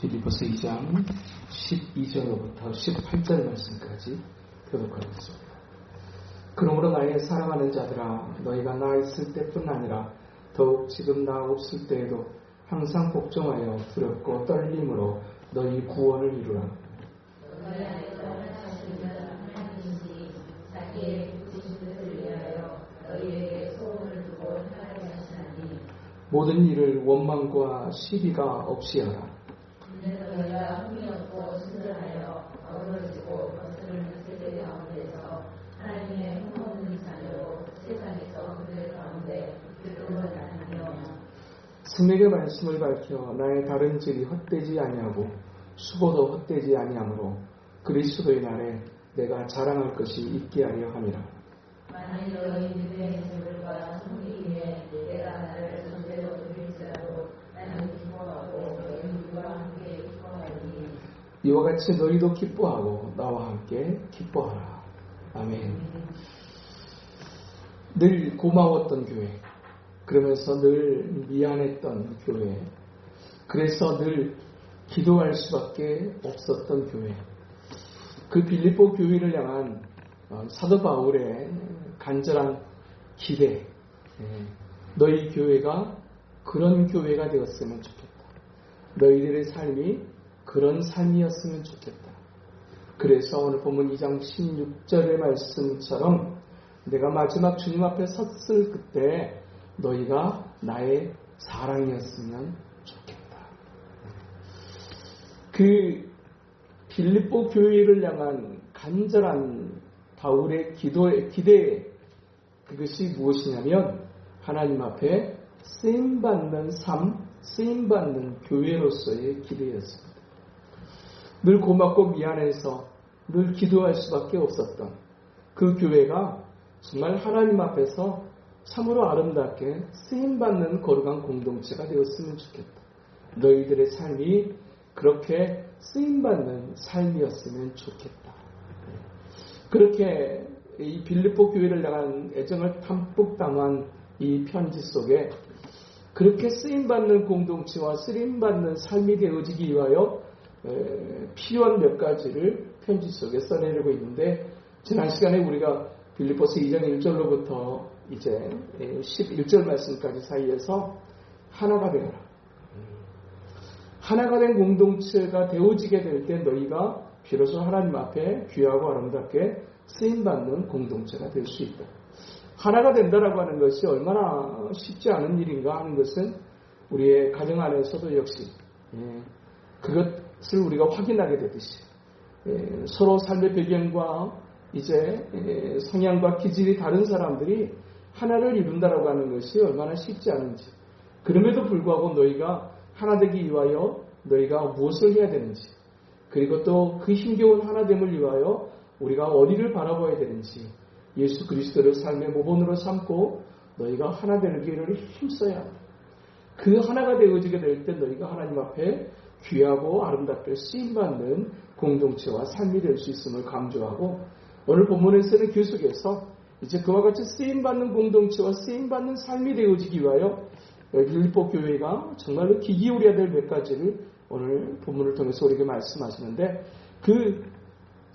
빌리포스 2장 12절로부터 18절 말씀까지 교독하겠습니다. 그러므로 나의 사랑하는 자들아 너희가 나 있을 때뿐 아니라 더욱 지금 나 없을 때에도 항상 복종하여 두렵고 떨림으로 너희 구원을 이루라. 모든 일을 원망과 시비가 없이 하라. 너희가 흥미 없고 순전하여 어그러지고 거스르는 세대 가운데서 하나님의 흠없는 자녀로 세상에서 그들 가운데 교통을 나누며 승리의 말씀을 밝혀 나의 다른 질이 헛되지 아니하고 수고도 헛되지 아니하므로 그리스도의 날에 내가 자랑할 것이 있게 하려 함이라. 만일 너희 믿음의 재물과 성리에 내가 나를 전대로 드릴지라도 나는 기뻐하고 너희 누구와 함께 기뻐하니 이와 같이 너희도 기뻐하고 나와 함께 기뻐하라. 아멘. 늘 고마웠던 교회, 그러면서 늘 미안했던 교회, 그래서 늘 기도할 수밖에 없었던 교회. 그 빌립보 교회를 향한 어, 사도 바울의 간절한 기대. 예, 너희 교회가 그런 교회가 되었으면 좋겠다. 너희들의 삶이 그런 삶이었으면 좋겠다. 그래서 오늘 본문 2장 16절의 말씀처럼 내가 마지막 주님 앞에 섰을 그때 너희가 나의 사랑이었으면 좋겠다. 그 빌립보 교회를 향한 간절한 바울의 기도의 기대 그것이 무엇이냐면 하나님 앞에 쓰임 받는 삶, 쓰임 받는 교회로서의 기대였습니다. 늘 고맙고 미안해서 늘 기도할 수밖에 없었던 그 교회가 정말 하나님 앞에서 참으로 아름답게 쓰임 받는 거룩한 공동체가 되었으면 좋겠다. 너희들의 삶이 그렇게 쓰임 받는 삶이었으면 좋겠다. 그렇게 이 빌립보 교회를 향한 애정을 담뿍 담은 이 편지 속에 그렇게 쓰임받는 공동체와 쓰임받는 삶이 되어지기 위하여 필요한 몇 가지를 편지 속에 써내려고 있는데 지난 시간에 우리가 빌리포스 2장 1절로부터 이제 11절 말씀까지 사이에서 하나가 되어라. 하나가 된 공동체가 되어지게 될 때 너희가 비로소 하나님 앞에 귀하고 아름답게 쓰임받는 공동체가 될 수 있다. 하나가 된다라고 하는 것이 얼마나 쉽지 않은 일인가 하는 것은 우리의 가정 안에서도 역시 예, 그것을 우리가 확인하게 되듯이 예, 서로 삶의 배경과 이제 예, 성향과 기질이 다른 사람들이 하나를 이룬다라고 하는 것이 얼마나 쉽지 않은지 그럼에도 불구하고 너희가 하나 되기 위하여 너희가 무엇을 해야 되는지 그리고 또 그 힘겨운 하나됨을 위하여 우리가 어디를 바라봐야 되는지 예수 그리스도를 삶의 모본으로 삼고 너희가 하나 되기를 힘써야 합니다. 그 하나가 되어지게 될 때 너희가 하나님 앞에 귀하고 아름답게 쓰임받는 공동체와 삶이 될 수 있음을 강조하고 오늘 본문에서는 계속해서 이제 그와 같이 쓰임받는 공동체와 쓰임받는 삶이 되어지기 위하여 빌립보 교회가 정말로 기기울여야 될 몇 가지를 오늘 본문을 통해서 우리에게 말씀하시는데 그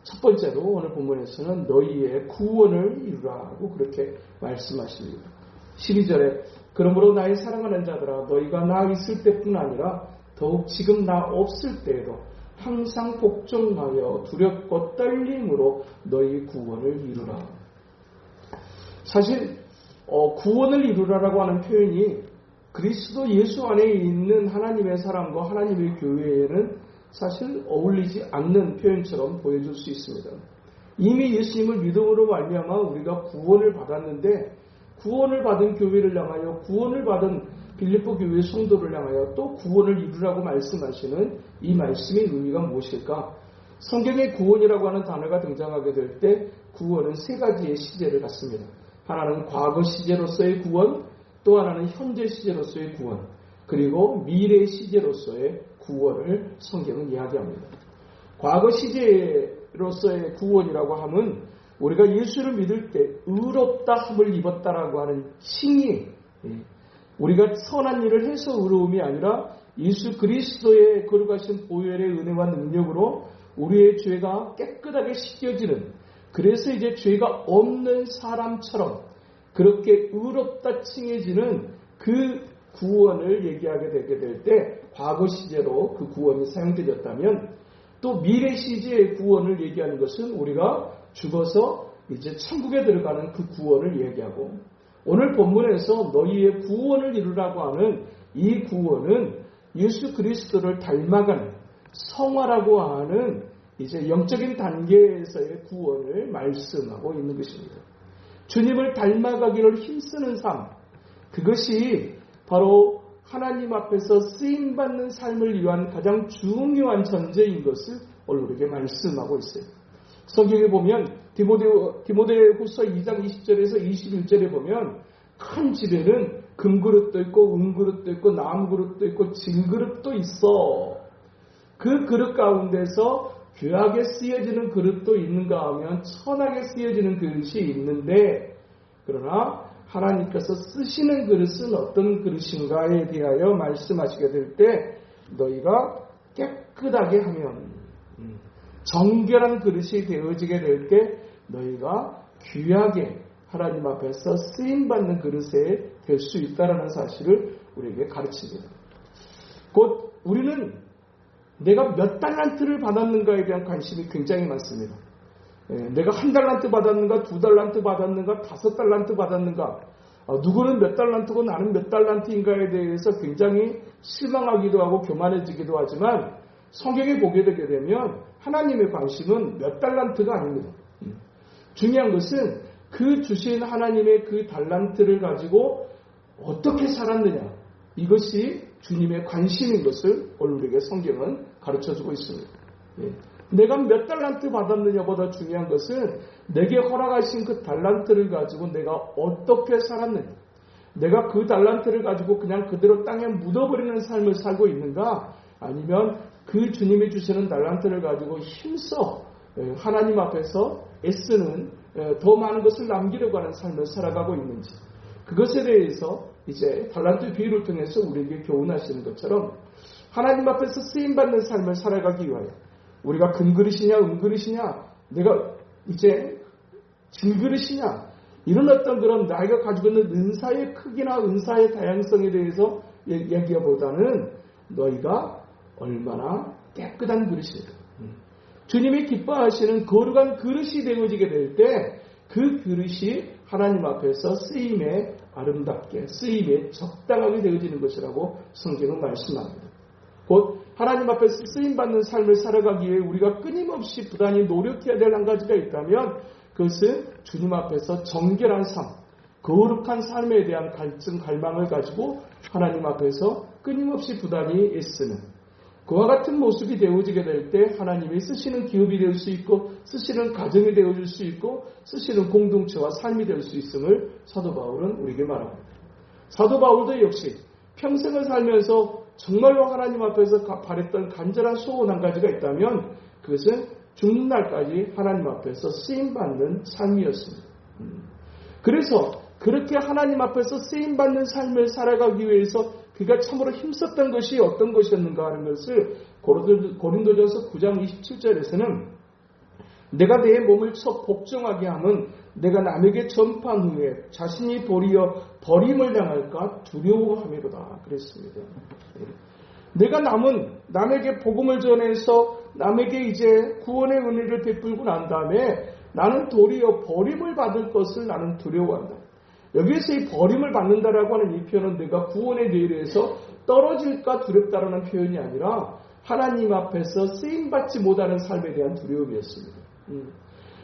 첫 번째로 오늘 본문에서는 너희의 구원을 이루라고 그렇게 말씀하십니다. 12절에 그러므로 나의 사랑하는 자들아 너희가 나 있을 때뿐 아니라 더욱 지금 나 없을 때에도 항상 복종하여 두렵고 떨림으로 너희 구원을 이루라. 사실 어, 구원을 이루라라고 하는 표현이 그리스도 예수 안에 있는 하나님의 사람과 하나님의 교회에는 사실 어울리지 않는 표현처럼 보여줄 수 있습니다. 이미 예수님을 믿음으로 말미암아 우리가 구원을 받았는데 구원을 받은 교회를 향하여 구원을 받은 빌립보 교회 성도를 향하여 또 구원을 이루라고 말씀하시는 이 말씀의 의미가 무엇일까? 성경의 구원이라고 하는 단어가 등장하게 될 때 구원은 세 가지의 시제를 갖습니다. 하나는 과거 시제로서의 구원, 또 하나는 현재 시제로서의 구원, 그리고 미래 시제로서의 구원을 성경은 이야기합니다. 과거 시제로서의 구원이라고 하면 우리가 예수를 믿을 때 의롭다 함을 입었다라고 하는 칭의, 예, 우리가 선한 일을 해서 의로움이 아니라 예수 그리스도의 거룩하신 보혈의 은혜와 능력으로 우리의 죄가 깨끗하게 씻겨지는 그래서 이제 죄가 없는 사람처럼 그렇게 의롭다 칭해지는 그 구원을 얘기하게 되게 될 때 과거 시제로 그 구원이 사용되었다면 또 미래 시제의 구원을 얘기하는 것은 우리가 죽어서 이제 천국에 들어가는 그 구원을 얘기하고 오늘 본문에서 너희의 구원을 이루라고 하는 이 구원은 예수 그리스도를 닮아가는 성화라고 하는 이제 영적인 단계에서의 구원을 말씀하고 있는 것입니다. 주님을 닮아가기를 힘쓰는 삶, 그것이 바로 하나님 앞에서 쓰임받는 삶을 위한 가장 중요한 전제인 것을 오늘 우리에게 말씀하고 있어요. 성경에 보면 디모데, 디모데 후서 2장 20절에서 21절에 보면 큰 집에는 금그릇도 있고 은그릇도 있고 나무그릇도 있고 진그릇도 있어. 그 그릇 가운데서 귀하게 쓰여지는 그릇도 있는가 하면 천하게 쓰여지는 그릇이 있는데 그러나 하나님께서 쓰시는 그릇은 어떤 그릇인가에 대하여 말씀하시게 될 때 너희가 깨끗하게 하면 음, 정결한 그릇이 되어지게 될 때 너희가 귀하게 하나님 앞에서 쓰임 받는 그릇에 될 수 있다라는 사실을 우리에게 가르칩니다. 곧 우리는 내가 몇 달란트를 받았는가에 대한 관심이 굉장히 많습니다. 예, 내가 한 달란트 받았는가, 두 달란트 받았는가, 다섯 달란트 받았는가, 어, 누구는 몇 달란트고 나는 몇 달란트인가에 대해서 굉장히 실망하기도 하고 교만해지기도 하지만 성경에 보게 되게 되면 하나님의 관심은 몇 달란트가 아닙니다. 음. 중요한 것은 그 주신 하나님의 그 달란트를 가지고 어떻게 살았느냐. 이것이 주님의 관심인 것을 오늘 우리에게 성경은 가르쳐 주고 있습니다. 예. 내가 몇 달란트 받았느냐보다 중요한 것은 내게 허락하신 그 달란트를 가지고 내가 어떻게 살았느냐. 내가 그 달란트를 가지고 그냥 그대로 땅에 묻어버리는 삶을 살고 있는가? 아니면 그 주님이 주시는 달란트를 가지고 힘써 예, 하나님 앞에서 애쓰는 예, 더 많은 것을 남기려고 하는 삶을 살아가고 있는지. 그것에 대해서 이제 달란트 비유를 통해서 우리에게 교훈하시는 것처럼 하나님 앞에서 쓰임 받는 삶을 살아가기 위하여 우리가 금그릇이냐 은그릇이냐 내가 이제 진그릇이냐 이런 어떤 그런 나이가 가지고 있는 은사의 크기나 은사의 다양성에 대해서 얘기하보다는 너희가 얼마나 깨끗한 그릇이다. 음. 주님이 기뻐하시는 거룩한 그릇이 되어지게 될 때 그 그릇이 하나님 앞에서 쓰임에 아름답게 쓰임에 적당하게 되어지는 것이라고 성경은 말씀합니다. 곧 하나님 앞에서 쓰임 받는 삶을 살아가기 위해 우리가 끊임없이 부단히 노력해야 될 한 가지가 있다면 그것은 주님 앞에서 정결한 삶, 거룩한 삶에 대한 갈증, 갈망을 가지고 하나님 앞에서 끊임없이 부단히 애쓰는 그와 같은 모습이 되어지게 될 때 하나님이 쓰시는 기업이 될 수 있고 쓰시는 가정이 되어질 수 있고 쓰시는 공동체와 삶이 될 수 있음을 사도 바울은 우리에게 말합니다. 사도 바울도 역시 평생을 살면서 정말로 하나님 앞에서 바랬던 간절한 소원 한 가지가 있다면 그것은 죽는 날까지 하나님 앞에서 쓰임받는 삶이었습니다. 음. 그래서 그렇게 하나님 앞에서 쓰임받는 삶을 살아가기 위해서 그가 참으로 힘썼던 것이 어떤 것이었는가 하는 것을 고린도전서 9장 27절에서는 내가 내 몸을 쳐 복종하게 함은 내가 남에게 전파한 후에 자신이 도리어 버림을 당할까 두려워함이로다 그랬습니다. 내가 남은 남에게 복음을 전해서 남에게 이제 구원의 은혜를 베풀고 난 다음에 나는 도리어 버림을 받을 것을 나는 두려워한다. 여기에서 이 버림을 받는다라고 하는 이 표현은 내가 구원의 내일에서 떨어질까 두렵다라는 표현이 아니라 하나님 앞에서 쓰임받지 못하는 삶에 대한 두려움이었습니다. 음.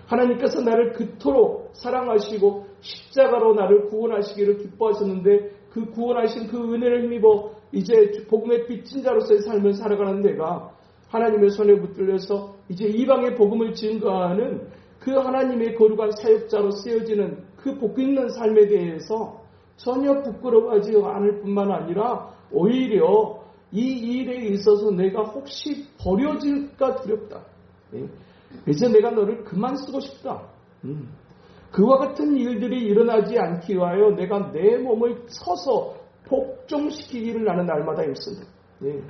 하나님께서 나를 그토록 사랑하시고 십자가로 나를 구원하시기를 기뻐하셨는데 그 구원하신 그 은혜를 힘입어 이제 복음의 빚진 자로서의 삶을 살아가는 내가 하나님의 손에 붙들려서 이제 이방의 복음을 증거하는 그 하나님의 거룩한 사역자로 쓰여지는 그 복 있는 삶에 대해서 전혀 부끄러워하지 않을 뿐만 아니라 오히려 이 일에 있어서 내가 혹시 버려질까 두렵다. 예. 이제 내가 너를 그만 쓰고 싶다. 음. 그와 같은 일들이 일어나지 않기 위하여 내가 내 몸을 서서 복종시키기를 나는 날마다 힘씁니다. 예.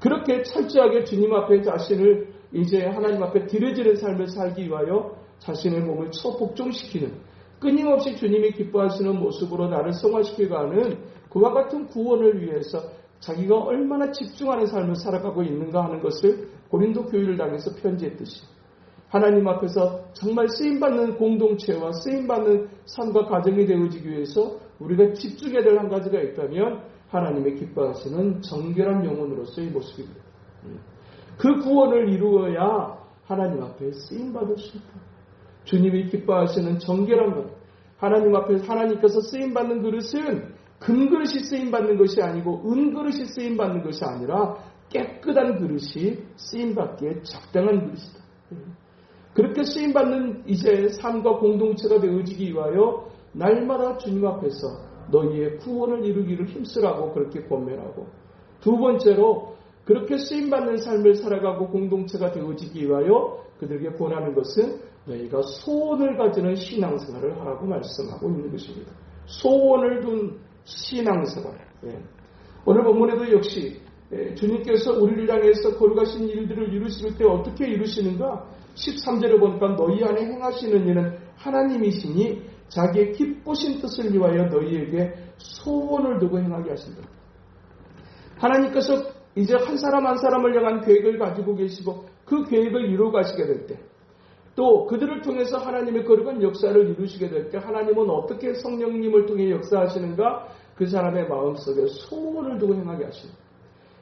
그렇게 철저하게 주님 앞에 자신을 이제 하나님 앞에 드려지는 삶을 살기 위하여 자신의 몸을 처복종시키는 끊임없이 주님이 기뻐하시는 모습으로 나를 성화시켜가는 그와 같은 구원을 위해서 자기가 얼마나 집중하는 삶을 살아가고 있는가 하는 것을 고린도 교회를 당해서 편지했듯이 하나님 앞에서 정말 쓰임받는 공동체와 쓰임받는 삶과 가정이 되어지기 위해서 우리가 집중해야 될 한 가지가 있다면 하나님의 기뻐하시는 정결한 영혼으로서의 모습입니다. 그 구원을 이루어야 하나님 앞에 쓰임받을 수 있다. 주님이 기뻐하시는 정결한 것. 하나님 앞에 하나님께서 쓰임받는 그릇은 금그릇이 쓰임받는 것이 아니고 은그릇이 쓰임받는 것이 아니라 깨끗한 그릇이 쓰임받기에 적당한 그릇이다. 그렇게 쓰임받는 이제 삶과 공동체가 되어지기 위하여 날마다 주님 앞에서 너희의 구원을 이루기를 힘쓰라고 그렇게 권면하고 두 번째로 그렇게 쓰임받는 삶을 살아가고 공동체가 되어지기 위하여 그들에게 권하는 것은 너희가 소원을 가지는 신앙생활을 하라고 말씀하고 있는 것입니다. 소원을 둔 신앙생활. 예. 오늘 본문에도 역시 예, 주님께서 우리를 향해서 거룩하신 일들을 이루실 때 어떻게 이루시는가? 13절에 보니까 너희 안에 행하시는 일은 하나님이시니 자기의 기쁘신 뜻을 위하여 너희에게 소원을 두고 행하게 하신다. 하나님께서 이제 한 사람 한 사람을 향한 계획을 가지고 계시고 그 계획을 이루어 가시게 될 때, 또 그들을 통해서 하나님의 거룩한 역사를 이루시게 될 때 하나님은 어떻게 성령님을 통해 역사하시는가? 그 사람의 마음속에 소원을 두고 행하게 하시고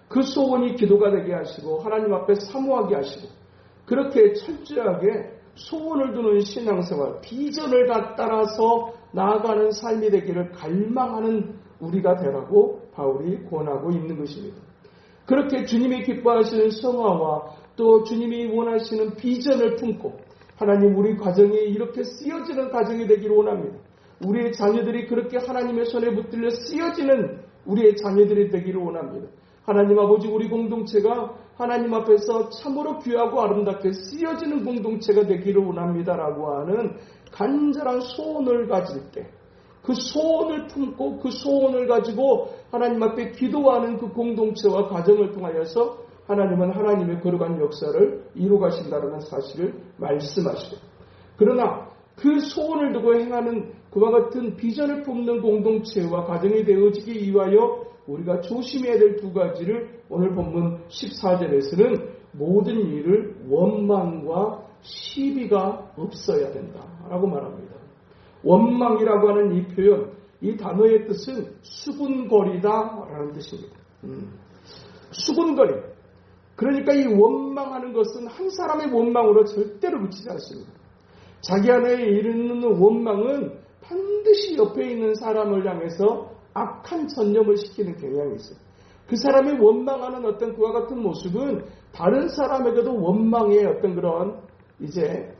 그 소원이 기도가 되게 하시고 하나님 앞에 사모하게 하시고 그렇게 철저하게 소원을 두는 신앙생활, 비전을 따라서 나아가는 삶이 되기를 갈망하는 우리가 되라고 바울이 권하고 있는 것입니다. 그렇게 주님이 기뻐하시는 성화와 또 주님이 원하시는 비전을 품고 하나님 우리 가정이 이렇게 쓰여지는 가정이 되기를 원합니다. 우리의 자녀들이 그렇게 하나님의 손에 붙들려 쓰여지는 우리의 자녀들이 되기를 원합니다. 하나님 아버지 우리 공동체가 하나님 앞에서 참으로 귀하고 아름답게 쓰여지는 공동체가 되기를 원합니다라고 하는 간절한 소원을 가질 때 그 소원을 품고 그 소원을 가지고 하나님 앞에 기도하는 그 공동체와 가정을 통하여서 하나님은 하나님의 거룩한 역사를 이루 가신다는 사실을 말씀하시고 그러나 그 소원을 두고 행하는 그와 같은 비전을 품는 공동체와 가정이 되어지기 위하여 우리가 조심해야 될 두 가지를 오늘 본문 14절에서는 모든 일을 원망과 시비가 없어야 된다라고 말합니다. 원망이라고 하는 이 표현, 이 단어의 뜻은 수군거리다라는 뜻입니다. 음. 수군거림. 그러니까 이 원망하는 것은 한 사람의 원망으로 절대로 그치지 않습니다. 자기 안에 이르는 원망은 반드시 옆에 있는 사람을 향해서 악한 전념을 시키는 경향이 있어요. 그 사람이 원망하는 어떤 그와 같은 모습은 다른 사람에게도 원망의 어떤 그런 이제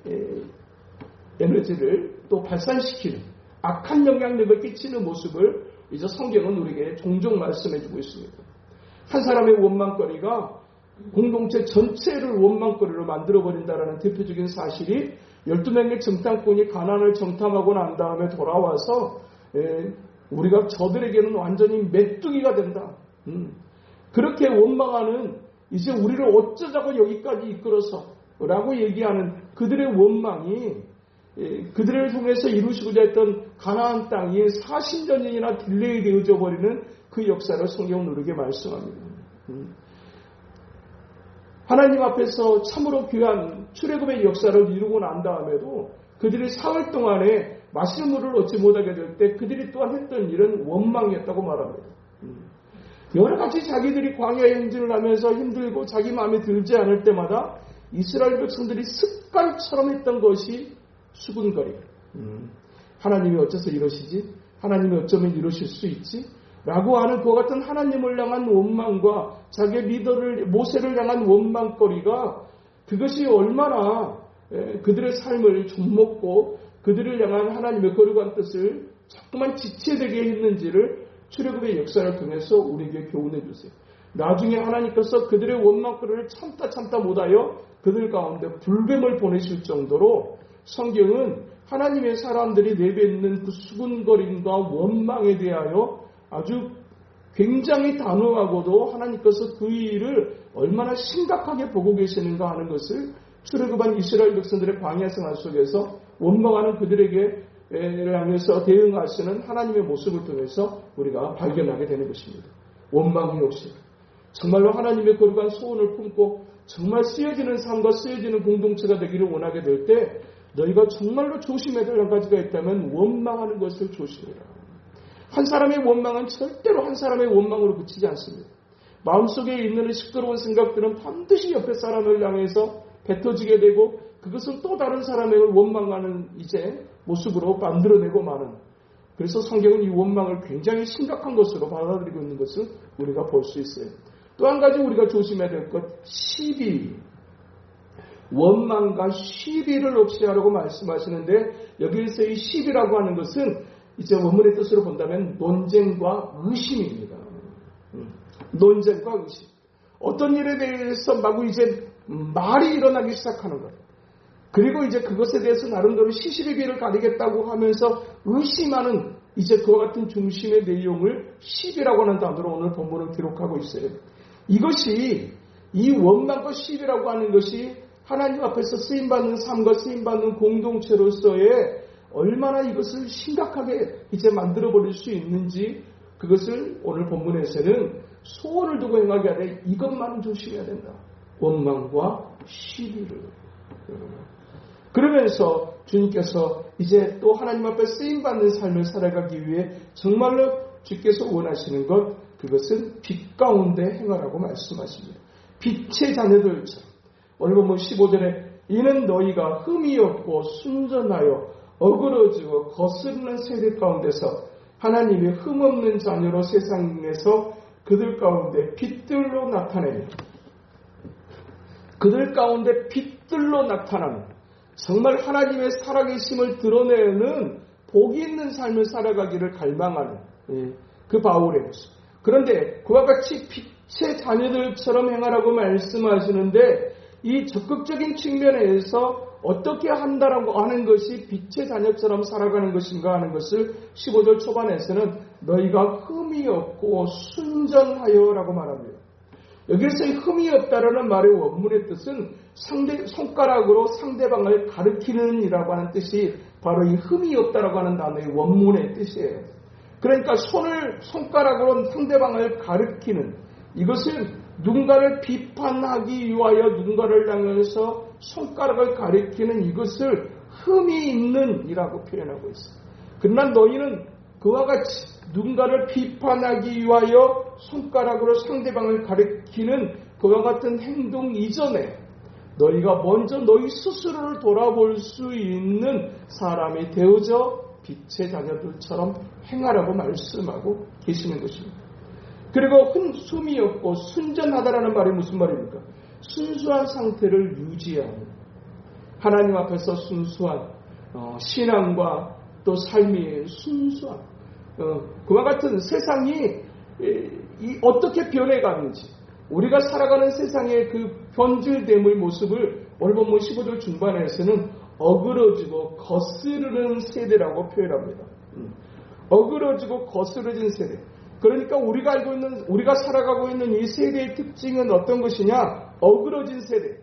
에너지를 또 발산시키는 악한 영향력을 끼치는 모습을 이제 성경은 우리에게 종종 말씀해주고 있습니다. 한 사람의 원망거리가 공동체 전체를 원망거리로 만들어버린다라는 대표적인 사실이 12명의 정탐꾼이 가난을 정탐하고 난 다음에 돌아와서 우리가 저들에게는 완전히 메뚜기가 된다. 음. 그렇게 원망하는 이제 우리를 어쩌자고 여기까지 이끌어서 라고 얘기하는 그들의 원망이 그들을 통해서 이루시고자 했던 가나안 땅이 40년이나 딜레이 되어져 버리는 그 역사를 성경은 우리에게 말씀합니다. 음. 하나님 앞에서 참으로 귀한 출애굽의 역사를 이루고 난 다음에도 그들이 사흘 동안에 물을 얻지 못하게 될 때 그들이 또한 했던 일은 원망이었다고 말합니다. 음. 여러 가지 자기들이 광야 행진을 하면서 힘들고 자기 마음에 들지 않을 때마다 이스라엘 백성들이 습관처럼 했던 것이 수군거리. 음. 하나님이 어째서 이러시지? 하나님이 어쩌면 이러실 수 있지? 라고 하는 그와 같은 하나님을 향한 원망과 자기의 리더를, 모세를 향한 원망거리가 그것이 얼마나 그들의 삶을 좀먹고 그들을 향한 하나님의 거룩한 뜻을 자꾸만 지체되게 했는지를 출애굽의 역사를 통해서 우리에게 교훈해 주세요. 나중에 하나님께서 그들의 원망거리를 참다 참다 못하여 그들 가운데 불뱀을 보내실 정도로 성경은 하나님의 사람들이 내뱉는 그 수군거림과 원망에 대하여 아주 굉장히 단호하고도 하나님께서 그 일을 얼마나 심각하게 보고 계시는가 하는 것을 출애굽한 이스라엘 백성들의 광야 생활 속에서 원망하는 그들에게 향해서 대응하시는 하나님의 모습을 통해서 우리가 발견하게 되는 것입니다. 원망의 욕심. 정말로 하나님의 거룩한 소원을 품고 정말 쓰여지는 삶과 쓰여지는 공동체가 되기를 원하게 될 때 너희가 정말로 조심해야 될 한 가지가 있다면 원망하는 것을 조심해라. 한 사람의 원망은 절대로 한 사람의 원망으로 그치지 않습니다. 마음속에 있는 시끄러운 생각들은 반드시 옆에 사람을 향해서 뱉어지게 되고 그것은 또 다른 사람의 원망하는 이제 모습으로 만들어내고 마는 그래서 성경은 이 원망을 굉장히 심각한 것으로 받아들이고 있는 것을 우리가 볼 수 있어요. 또 한 가지 우리가 조심해야 될 것, 시비. 원망과 시비를 없이 하라고 말씀하시는데 여기에서 이 시비라고 하는 것은 이제 원문의 뜻으로 본다면 논쟁과 의심입니다. 음, 논쟁과 의심. 어떤 일에 대해서 마구 이제 말이 일어나기 시작하는 것. 그리고 이제 그것에 대해서 나름대로 시시비 비를 가리겠다고 하면서 의심하는 이제 그와 같은 중심의 내용을 시비라고 하는 단어로 오늘 본문을 기록하고 있어요. 이것이 이 원망과 시비라고 하는 것이 하나님 앞에서 쓰임받는 삶과 쓰임받는 공동체로서의 얼마나 이것을 심각하게 이제 만들어버릴 수 있는지 그것을 오늘 본문에서는 소원을 두고 행하게 하되 이것만 조심해야 된다. 원망과 시비를. 그러면서 주님께서 이제 또 하나님 앞에 쓰임받는 삶을 살아가기 위해 정말로 주께서 원하시는 것, 그것은 빛 가운데 행하라고 말씀하십니다. 빛의 자녀들처럼. 오늘 보면 15절에 이는 너희가 흠이 없고 순전하여 어그러지고 거스르는 세대 가운데서 하나님의 흠없는 자녀로 세상에서 그들 가운데 빛들로 나타내니 그들 가운데 빛들로 나타나는 정말 하나님의 살아계심을 드러내는 복이 있는 삶을 살아가기를 갈망하는 예, 그 바울의 모습. 그런데 그와 같이 빛의 자녀들처럼 행하라고 말씀하시는데 이 적극적인 측면에서 어떻게 한다라고 하는 것이 빛의 자녀처럼 살아가는 것인가 하는 것을 15절 초반에서는 너희가 흠이 없고 순전하여라고 말합니다. 여기서 흠이 없다라는 말의 원문의 뜻은 상대, 손가락으로 상대방을 가르키는 이라고 하는 뜻이 바로 이 흠이 없다라고 하는 단어의 원문의 뜻이에요. 그러니까 손을, 손가락으로 상대방을 가르키는 이것은 누군가를 비판하기 위하여 누군가를 향해서 손가락을 가리키는 이것을 흠이 있는 이라고 표현하고 있어요. 그러나 너희는 그와 같이 누군가를 비판하기 위하여 손가락으로 상대방을 가리키는 그와 같은 행동 이전에 너희가 먼저 너희 스스로를 돌아볼 수 있는 사람이 되어져 빛의 자녀들처럼 행하라고 말씀하고 계시는 것입니다. 그리고 숨이 없고 순전하다라는 말이 무슨 말입니까? 순수한 상태를 유지하는 하나님 앞에서 순수한 어, 신앙과 또 삶이 순수한 어, 그와 같은 세상이 이, 어떻게 변해가는지 우리가 살아가는 세상의 그 변질됨의 모습을 오늘 본문 15절 중반에서는 어그러지고 거스르는 세대라고 표현합니다. 음. 어그러지고 거스러진 세대. 그러니까 우리가 알고 있는, 우리가 살아가고 있는 이 세대의 특징은 어떤 것이냐? 어그러진 세대.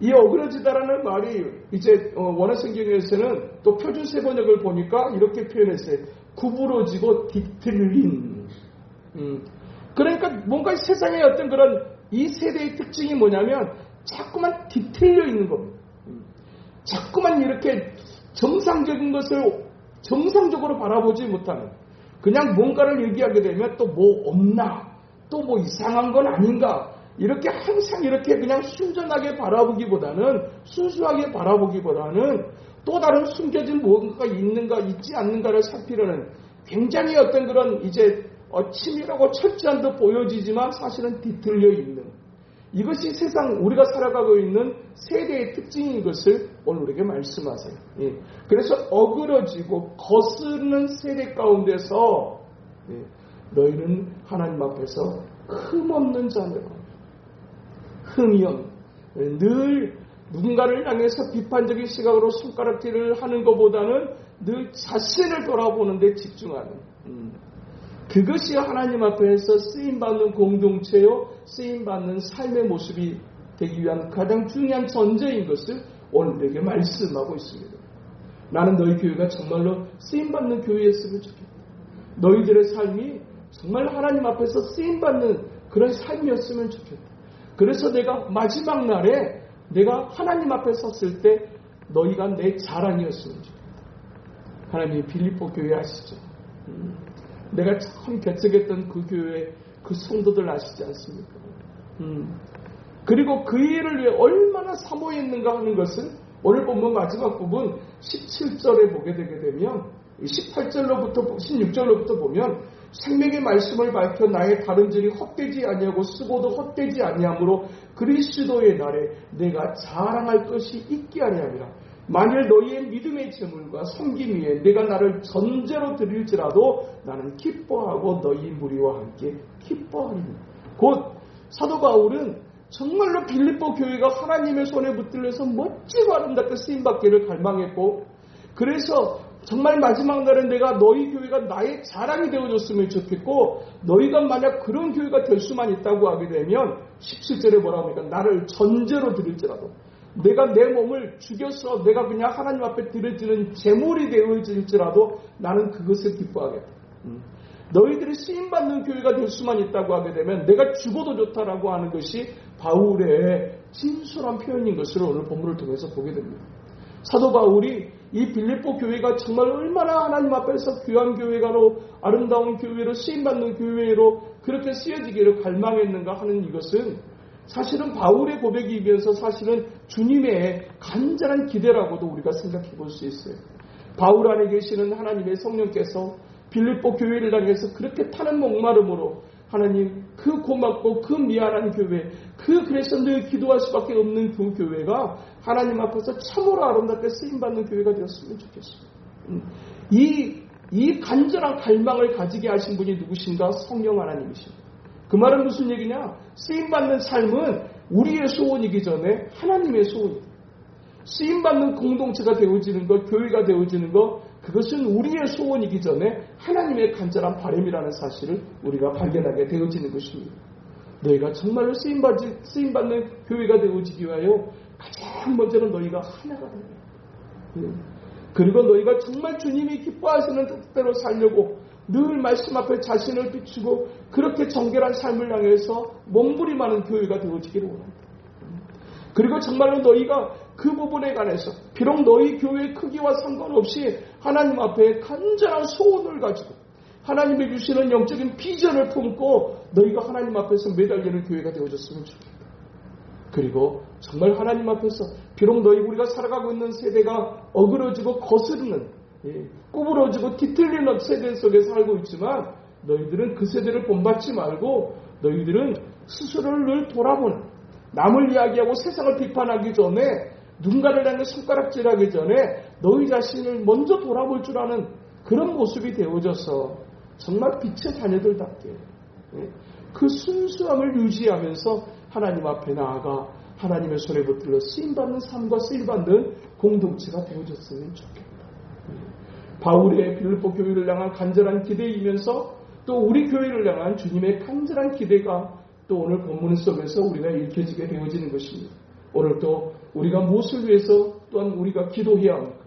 이 어그러지다라는 말이 이제 어, 원어 성경에서는 또 표준 세번역을 보니까 이렇게 표현했어요. 구부러지고 뒤틀린. 음. 그러니까 뭔가 세상에 어떤 그런 이 세대의 특징이 뭐냐면 자꾸만 뒤틀려 있는 겁니다. 음. 자꾸만 이렇게 정상적인 것을 정상적으로 바라보지 못하는 그냥 뭔가를 얘기하게 되면 또 뭐 없나 또 뭐 이상한 건 아닌가 이렇게 항상 이렇게 그냥 순전하게 바라보기보다는 순수하게 바라보기보다는 또 다른 숨겨진 뭔가 있는가 있지 않는가를 살피려는 굉장히 어떤 그런 이제 어, 치밀하고 철저한 듯 보여지지만 사실은 뒤틀려 있는 이것이 세상 우리가 살아가고 있는 세대의 특징인 것을 오늘 우리에게 말씀하세요. 예. 그래서 어그러지고 거스르는 세대 가운데서 예. 너희는 하나님 앞에서 흠 없는 자녀로 흠이 없늘 누군가를 향해서 비판적인 시각으로 손가락질을 하는 것보다는 늘 자신을 돌아보는 데 집중하는 음. 그것이 하나님 앞에서 쓰임받는 공동체요, 쓰임받는 삶의 모습이 되기 위한 가장 중요한 전제인 것을 오늘 우리에게 말씀하고 있습니다. 나는 너희 교회가 정말로 쓰임받는 교회였으면 좋겠다. 너희들의 삶이 정말 하나님 앞에서 쓰임받는 그런 삶이었으면 좋겠다. 그래서 내가 마지막 날에 내가 하나님 앞에 섰을 때 너희가 내 자랑이었으면 좋겠다. 하나님이 빌리포 교회 아시죠? 음, 내가 참 개척했던 그 교회 그 성도들 아시지 않습니까? 음, 그리고 그 일을 위해 얼마나 사모했는가 하는 것은 오늘 본문 마지막 부분 17절에 보게 되게 되면 18절로부터 16절로부터 보면 생명의 말씀을 밝혀 나의 다른 절이 헛되지 아니하고 쓰고도 헛되지 아니하므로 그리스도의 날에 내가 자랑할 것이 있게 아니하리라. 만일 너희의 믿음의 재물과 섬김 위에 내가 나를 전제로 드릴지라도 나는 기뻐하고 너희 무리와 함께 기뻐하리니. 곧 사도 바울은 정말로 빌립보 교회가 하나님의 손에 붙들려서 멋지고 아름답게 쓰임받기를 갈망했고 그래서 정말 마지막 날은 내가 너희 교회가 나의 자랑이 되어줬으면 좋겠고 너희가 만약 그런 교회가 될 수만 있다고 하게 되면 17절에 뭐라고 합니까? 나를 전제로 드릴지라도 내가 내 몸을 죽여서 내가 그냥 하나님 앞에 드려지는 제물이 되어질지라도 나는 그것을 기뻐하겠다. 음. 너희들이 쓰임받는 교회가 될 수만 있다고 하게 되면 내가 죽어도 좋다라고 하는 것이 바울의 진솔한 표현인 것을 오늘 본문을 통해서 보게 됩니다. 사도 바울이 이 빌립보 교회가 정말 얼마나 하나님 앞에서 귀한 교회가로 아름다운 교회로 쓰임받는 교회로 그렇게 쓰여지기를 갈망했는가 하는 이것은 사실은 바울의 고백이면서 사실은 주님의 간절한 기대라고도 우리가 생각해 볼 수 있어요. 바울 안에 계시는 하나님의 성령께서 빌립보 교회를 향해서 그렇게 타는 목마름으로 하나님 그 고맙고 그 미안한 교회 그 그래서 늘 기도할 수밖에 없는 그 교회가 하나님 앞에서 참으로 아름답게 쓰임받는 교회가 되었으면 좋겠습니다. 음. 이, 이 간절한 갈망을 가지게 하신 분이 누구신가? 성령 하나님이십니다. 그 말은 무슨 얘기냐? 쓰임받는 삶은 우리의 소원이기 전에 하나님의 소원입니다. 쓰임받는 공동체가 되어지는 것, 교회가 되어지는 것, 그것은 우리의 소원이기 전에 하나님의 간절한 바램이라는 사실을 우리가 발견하게 되어지는 것입니다. 너희가 정말로 쓰임받지, 쓰임받는 교회가 되어지기 위하여 가장 먼저는 너희가 하나가 되는 예. 그리고 너희가 정말 주님이 기뻐하시는 뜻대로 살려고 늘 말씀 앞에 자신을 비추고 그렇게 정결한 삶을 향해서 몸부림하는 교회가 되어지기를 원합니다. 그리고 정말로 너희가 그 부분에 관해서 비록 너희 교회의 크기와 상관없이 하나님 앞에 간절한 소원을 가지고 하나님이 주시는 영적인 비전을 품고 너희가 하나님 앞에서 매달리는 교회가 되어졌으면 좋겠다. 그리고 정말 하나님 앞에서 비록 너희 우리가 살아가고 있는 세대가 어그러지고 거스르는 예, 구부러지고 뒤틀리는 세대 속에 살고 있지만 너희들은 그 세대를 본받지 말고 너희들은 스스로를 늘 돌아보는 남을 이야기하고 세상을 비판하기 전에 누군가를 향해 손가락질하기 전에 너희 자신을 먼저 돌아볼 줄 아는 그런 모습이 되어져서 정말 빛의 자녀들답게 예, 그 순수함을 유지하면서 하나님 앞에 나아가 하나님의 손에 붙들려 쓰임받는 삶과 쓰임받는 공동체가 되어졌으면 좋겠다. 예, 바울의 빌립보 교회를 향한 간절한 기대이면서 또 우리 교회를 향한 주님의 간절한 기대가 또 오늘 본문 속에서 우리가 읽혀지게 되어지는 것입니다. 오늘 또 우리가 무엇을 위해서 또한 우리가 기도해야 합니까?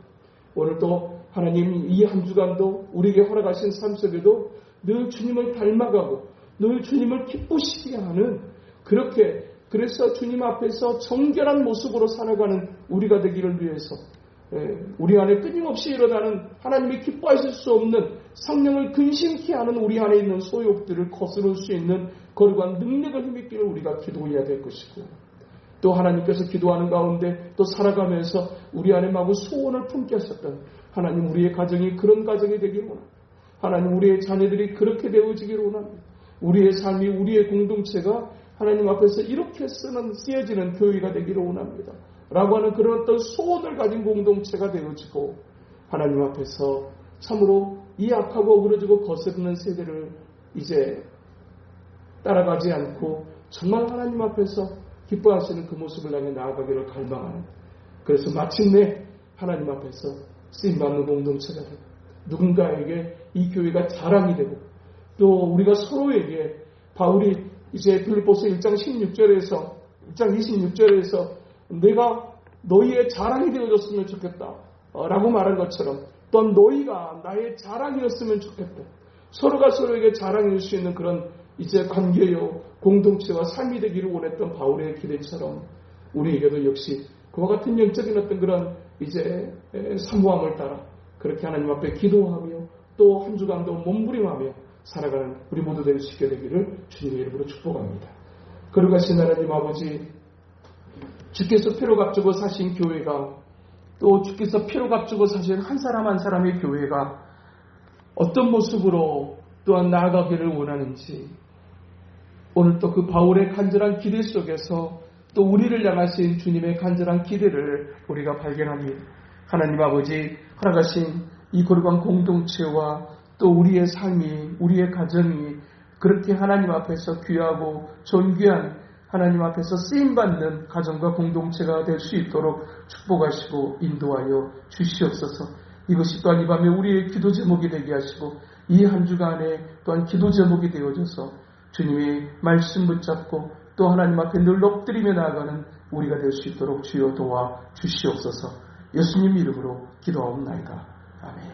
오늘 또 하나님 이 한 주간도 우리에게 허락하신 삶 속에도 늘 주님을 닮아가고 늘 주님을 기쁘시게 하는 그렇게 그래서 주님 앞에서 정결한 모습으로 살아가는 우리가 되기를 위해서 예, 우리 안에 끊임없이 일어나는 하나님이 기뻐하실 수 없는 성령을 근심케 하는 우리 안에 있는 소욕들을 거스를 수 있는 거룩한 능력을 힘입기를 우리가 기도해야 될 것이고 또 하나님께서 기도하는 가운데 또 살아가면서 우리 안에 마구 소원을 품게 하셨던 하나님 우리의 가정이 그런 가정이 되기를 원합니다. 하나님 우리의 자녀들이 그렇게 되어지기를 원합니다. 우리의 삶이 우리의 공동체가 하나님 앞에서 이렇게 쓰는 쓰여지는 교회가 되기를 원합니다. 라고 하는 그런 어떤 소원을 가진 공동체가 되어지고 하나님 앞에서 참으로 이 악하고 어그러지고 거스르는 세대를 이제 따라가지 않고 정말 하나님 앞에서 기뻐하시는 그 모습을 향해 나아가기를 갈망하는 그래서 마침내 하나님 앞에서 쓰임받는 공동체가 되고 누군가에게 이 교회가 자랑이 되고 또 우리가 서로에게 바울이 이제 빌립보서 1장 16절에서 1장 26절에서 내가 너희의 자랑이 되어줬으면 좋겠다. 어, 라고 말한 것처럼 또한 너희가 나의 자랑이었으면 좋겠다. 서로가 서로에게 자랑일 수 있는 그런 이제 관계요, 공동체와 삶이 되기를 원했던 바울의 기대처럼 우리에게도 역시 그와 같은 영적인 어떤 그런 이제 사모함을 따라 그렇게 하나님 앞에 기도하며 또 한 주간도 몸부림하며 살아가는 우리 모두 될 수 있게 되기를 주님의 이름으로 축복합니다. 그러가신 하나님 아버지 주께서 피로 값주고 사신 교회가 또 주께서 피로 값주고 사신 한 사람 한 사람의 교회가 어떤 모습으로 또한 나아가기를 원하는지 오늘 또 그 바울의 간절한 기대 속에서 또 우리를 향하신 주님의 간절한 기대를 우리가 발견합니다. 하나님 아버지 허락하신 이 거룩한 공동체와 또 우리의 삶이 우리의 가정이 그렇게 하나님 앞에서 귀하고 존귀한 하나님 앞에서 쓰임받는 가정과 공동체가 될 수 있도록 축복하시고 인도하여 주시옵소서. 이것이 또한 이 밤에 우리의 기도 제목이 되게 하시고 이 한 주간에 또한 기도 제목이 되어져서 주님의 말씀 붙잡고 또 하나님 앞에 늘 엎드리며 나아가는 우리가 될 수 있도록 주여 도와 주시옵소서. 예수님 이름으로 기도하옵나이다. 아멘.